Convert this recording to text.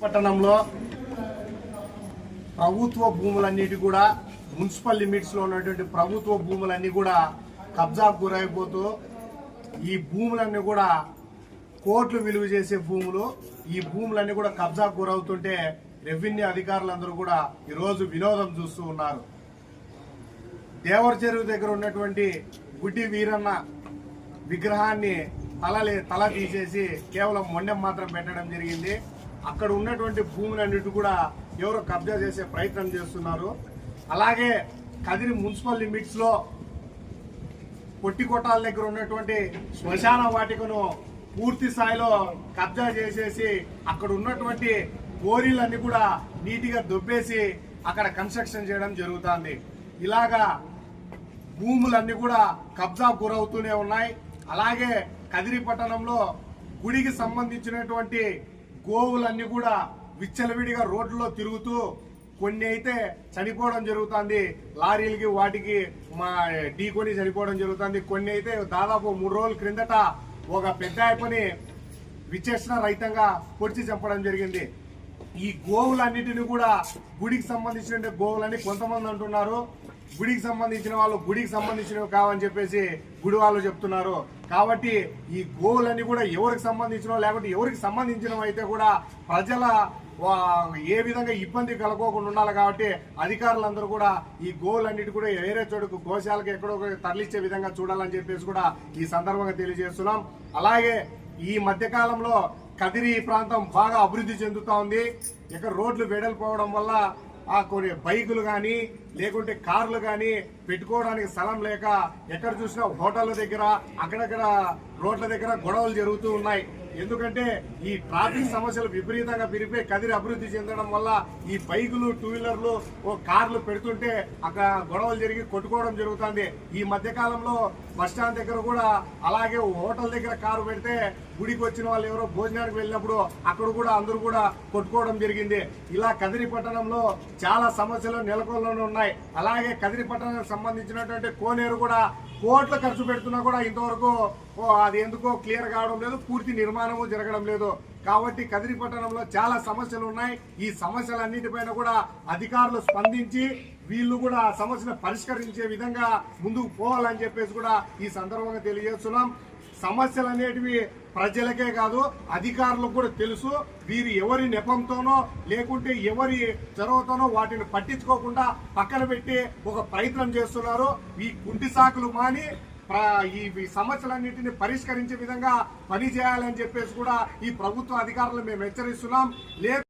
పట్టణంలో ప్రభుత్వ భూములన్నిటి కూడా మున్సిపల్ లిమిట్స్లో ఉన్నటువంటి ప్రభుత్వ భూములన్నీ కూడా కబ్జాకు గురైపోతూ ఈ భూములన్నీ కూడా కోట్లు విలువ చేసే భూములు ఈ భూములన్నీ కూడా కబ్జాకు గురవుతుంటే రెవెన్యూ అధికారులందరూ కూడా ఈరోజు వినోదం చూస్తూ ఉన్నారు. దేవర చెరువు దగ్గర ఉన్నటువంటి గుడ్డి వీరన్న విగ్రహాన్ని తలలే తల తీసేసి కేవలం మొండెం మాత్రం పెట్టడం జరిగింది. అక్కడ ఉన్నటువంటి భూములన్నిటి కూడా ఎవరో కబ్జా చేసే ప్రయత్నం చేస్తున్నారు. అలాగే కదిరి మున్సిపల్ లిమిట్స్లో పొట్టి కొట్టాల దగ్గర ఉన్నటువంటి శ్మశాన వాటికను పూర్తి స్థాయిలో కబ్జా చేసేసి అక్కడ ఉన్నటువంటి కోరీలన్నీ కూడా నీటిగా దొబ్బేసి అక్కడ కన్స్ట్రక్షన్ చేయడం జరుగుతుంది. ఇలాగా భూములన్నీ కూడా కబ్జా గురవుతూనే ఉన్నాయి. అలాగే కదిరి పట్టణంలో గుడికి సంబంధించినటువంటి గోవులన్నీ కూడా విచ్చలవిడిగా రోడ్లలో తిరుగుతూ కొన్ని అయితే చనిపోవడం జరుగుతుంది. లారీలకి వాటికి మా ఢీకొని చనిపోవడం జరుగుతుంది. కొన్ని అయితే దాదాపు మూడు రోజుల క్రిందట ఒక పెద్ద అయిపోయి విచేష్ణ రైతంగా పొడిచి చంపడం జరిగింది. ఈ గోవులన్నిటిని కూడా గుడికి సంబంధించిన గోవులని కొంతమంది అంటున్నారు. గుడికి సంబంధించిన వాళ్ళు గుడికి సంబంధించినవి కావని చెప్పేసి గుడి వాళ్ళు చెప్తున్నారు. కాబట్టి ఈ గోవులన్నీ కూడా ఎవరికి సంబంధించిన లేకుంటే ఎవరికి సంబంధించినవి అయితే కూడా ప్రజల వా- ఏ విధంగా ఇబ్బంది కలగకుండా ఉండాలి కాబట్టి అధికారులందరూ కూడా ఈ గోవులన్నిటి కూడా వేరే చోటుకు గోశాలకు ఎక్కడో తరలిచ్చే విధంగా చూడాలని చెప్పేసి కూడా ఈ సందర్భంగా తెలియజేస్తున్నాం. అలాగే ఈ మధ్యకాలంలో కదిరి ప్రాంతం బాగా అభివృద్ధి చెందుతా ఉంది ఇక్కడ రోడ్లు వెడల్పోవడం వల్ల ఆ కొన్ని బైకులు కానీ లేకుంటే కార్లు కానీ పెట్టుకోవడానికి స్థలం లేక ఎక్కడ చూసినా హోటళ్ళ దగ్గర అక్కడక్కడ రోడ్ల దగ్గర గొడవలు జరుగుతూ ఉన్నాయి. ఎందుకంటే ఈ ట్రాఫిక్ సమస్యలు విపరీతంగా పెరిగిపోయి కదిరి అభివృద్ధి చెందడం వల్ల ఈ బైకులు టూ వీలర్లు ఓ కార్లు పెడుతుంటే అక్కడ గొడవలు జరిగి కొట్టుకోవడం జరుగుతుంది. ఈ మధ్యకాలంలో బస్ స్టాండ్ దగ్గర కూడా అలాగే హోటల్ దగ్గర కారు పెడితే గుడికి వచ్చిన వాళ్ళు ఎవరో భోజనానికి వెళ్ళినప్పుడు అక్కడ కూడా అందరూ కూడా కొట్టుకోవడం జరిగింది. ఇలా కదిరి పట్టణంలో చాలా సమస్యలు నెలకొల్లోనే ఉన్నాయి. అలాగే కదిరి పట్టణానికి సంబంధించినటువంటి కోనేరు కూడా కోట్లు ఖర్చు పెడుతున్నా కూడా ఇంతవరకు అది ఎందుకో క్లియర్ కావడం లేదు పూర్తి నిర్మాణము జరగడం లేదు. కాబట్టి కదిరి పట్టణంలో చాలా సమస్యలు ఉన్నాయి. ఈ సమస్యలన్నిటిపైన కూడా అధికారులు స్పందించి వీళ్ళు కూడా ఆ సమస్యను పరిష్కరించే విధంగా ముందుకు పోవాలని చెప్పేసి కూడా ఈ సందర్భంగా తెలియజేస్తున్నాం. సమస్యలు అనేటివి ప్రజలకే కాదు అధికారులకు కూడా తెలుసు. వీరు ఎవరి నెపంతోనో లేకుంటే ఎవరి చొరవతోనో వాటిని పట్టించుకోకుండా పక్కన పెట్టి ఒక ప్రయత్నం చేస్తున్నారు. ఈ కుంటి సాకులు మాని ఈ సమస్యలన్నింటినీ పరిష్కరించే విధంగా పనిచేయాలని చెప్పేసి కూడా ఈ ప్రభుత్వ అధికారులు మేము హెచ్చరిస్తున్నాం. లేదు